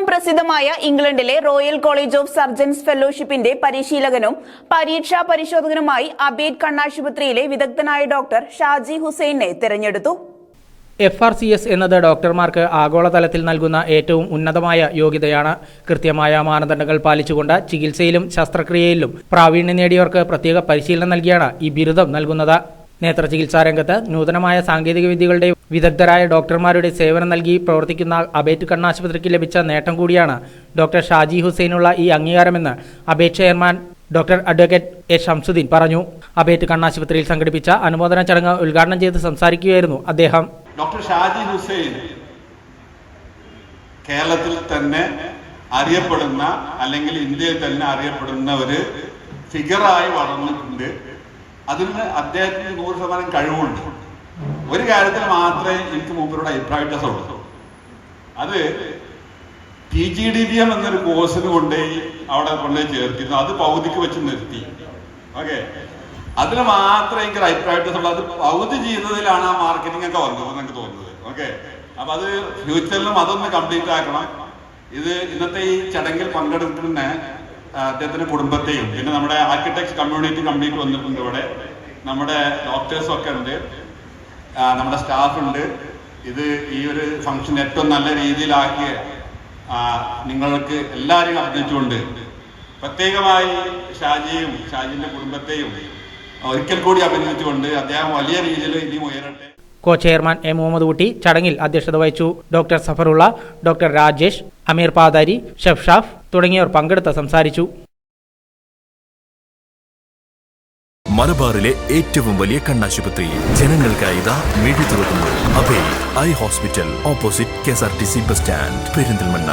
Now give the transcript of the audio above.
ഏറ്റവും പ്രസിദ്ധമായ ഇംഗ്ലണ്ടിലെ റോയൽ കോളേജ് ഓഫ് സർജൻസ് ഫെലോഷിപ്പിന്റെ പരിശീലകനും പരീക്ഷാ പരിശോധകനുമായി അബേദ് കണ്ണാശുപത്രിയിലെ വിദഗ്ധനായ ഡോക്ടർ ഷാജി ഹുസൈനെ തിരഞ്ഞെടുത്തു. എഫ് ആർ സി എസ് എന്നത് ഡോക്ടർമാർക്ക് ആഗോളതലത്തിൽ നൽകുന്ന ഏറ്റവും ഉന്നതമായ യോഗ്യതയാണ്. കൃത്യമായ മാനദണ്ഡങ്ങൾ പാലിച്ചുകൊണ്ട് ചികിത്സയിലും ശസ്ത്രക്രിയയിലും പ്രാവീണ്യം നേടിയവർക്ക് പ്രത്യേക പരിശീലനം നൽകിയാണ് ഈ ബിരുദം നൽകുന്നത്. നേത്ര ചികിത്സാ രംഗത്ത് നൂതനമായ സാങ്കേതിക വിദ്യകളുടെ വിദഗ്ധരായ ഡോക്ടർമാരുടെ സേവനം നൽകി പ്രവർത്തിക്കുന്ന അബേറ്റ് കണ്ണാശുപത്രിക്ക് ലഭിച്ച നേട്ടം കൂടിയാണ് ഡോക്ടർ ഷാജി ഹുസൈനുള്ള ഈ അംഗീകാരമെന്ന് Abate chairman doctor advocate A Shamsuddin പറഞ്ഞു. അബേറ്റ് കണ്ണാശുപത്രിയിൽ സംഘടിപ്പിച്ച അനുമോദന ചടങ്ങ് ഉദ്ഘാടനം ചെയ്ത് സംസാരിക്കുകയായിരുന്നു അദ്ദേഹം. ഡോക്ടർ ഷാജി ഹുസൈൻ കേരളത്തിൽ തന്നെ അറിയപ്പെടുന്ന അല്ലെങ്കിൽ ഇന്ത്യയിൽ തന്നെ അറിയപ്പെടുന്ന ഒരു ഫിഗറായി വളർന്നിട്ടുണ്ട്. അതിന് അദ്ദേഹത്തിന് നൂറ് ശതമാനം കഴിവുണ്ട്. ഒരു കാര്യത്തിൽ മാത്രമേ എനിക്ക് മൂപ്പരോട് അഭിപ്രായ വ്യത്യാസമുള്ളൂ. അത് P G D B M എന്നൊരു കോഴ്സിന് കൊണ്ടുപോയി അവിടെ കൊണ്ടുപോയി ചേർത്തിരുന്നു. അത് പൗതിക്ക് വെച്ച് നിർത്തി. ഓക്കെ അതിന് മാത്രമേ എനിക്ക് അഭിപ്രായ വ്യത്യാസമുള്ളൂ. അത് പൗതി ചെയ്യുന്നതിലാണ് ആ മാർക്കറ്റിംഗ് ഒക്കെ വന്നത് എനിക്ക് തോന്നുന്നത്. ഓക്കെ അപ്പൊ അത് ഫ്യൂച്ചറിലും അതൊന്ന് കംപ്ലീറ്റ് ആക്കണം. ഇത് ഇന്നത്തെ ഈ ചടങ്ങിൽ പങ്കെടുക്കുന്ന അദ്ദേഹത്തിന്റെ കുടുംബത്തെയും പിന്നെ നമ്മുടെ ആർക്കിടെക്ട് കമ്മ്യൂണിറ്റി കംപ്ലീറ്റ് വന്നിട്ടുണ്ട് ഇവിടെ. നമ്മുടെ ഡോക്ടേഴ്സും ഒക്കെ ഉണ്ട്. നമ്മുടെ സ്റ്റാഫ് ഉണ്ട്. ഇത് ഈ ഒരു ഫംഗ്ഷൻ ഏറ്റവും നല്ല രീതിയിലാക്കിയ നിങ്ങൾക്ക് എല്ലാവരെയും അറിഞ്ഞിട്ടുണ്ട് പ്രത്യേകമായി ഷാജിയും ഷാജിന്റെ കുടുംബത്തെയും ഒരിക്കൽ കൂടി അഭിനന്ദിച്ചുകൊണ്ട് അദ്ദേഹം വലിയ രീതിയിൽ ഇനിയും ഉയരട്ടെ. Co chairman A. Muhammad Kutty ചടങ്ങിൽ അധ്യക്ഷത വഹിച്ചു. ഡോക്ടർ സഫറുള്ള ഡോക്ടർ രാജേഷ് അമീർ പാതാരി ഷെഫ്ഷാഫ് തുടങ്ങിയവർ പങ്കെടുത്ത് സംസാരിച്ചു. മലബാറിലെ ഏറ്റവും വലിയ കണ്ണാശുപത്രി. ജനങ്ങൾക്കായി മിഴി തുറക്കുന്നു Abhay eye hospital. Opposite K S R T C bus stand Perinthalmanna.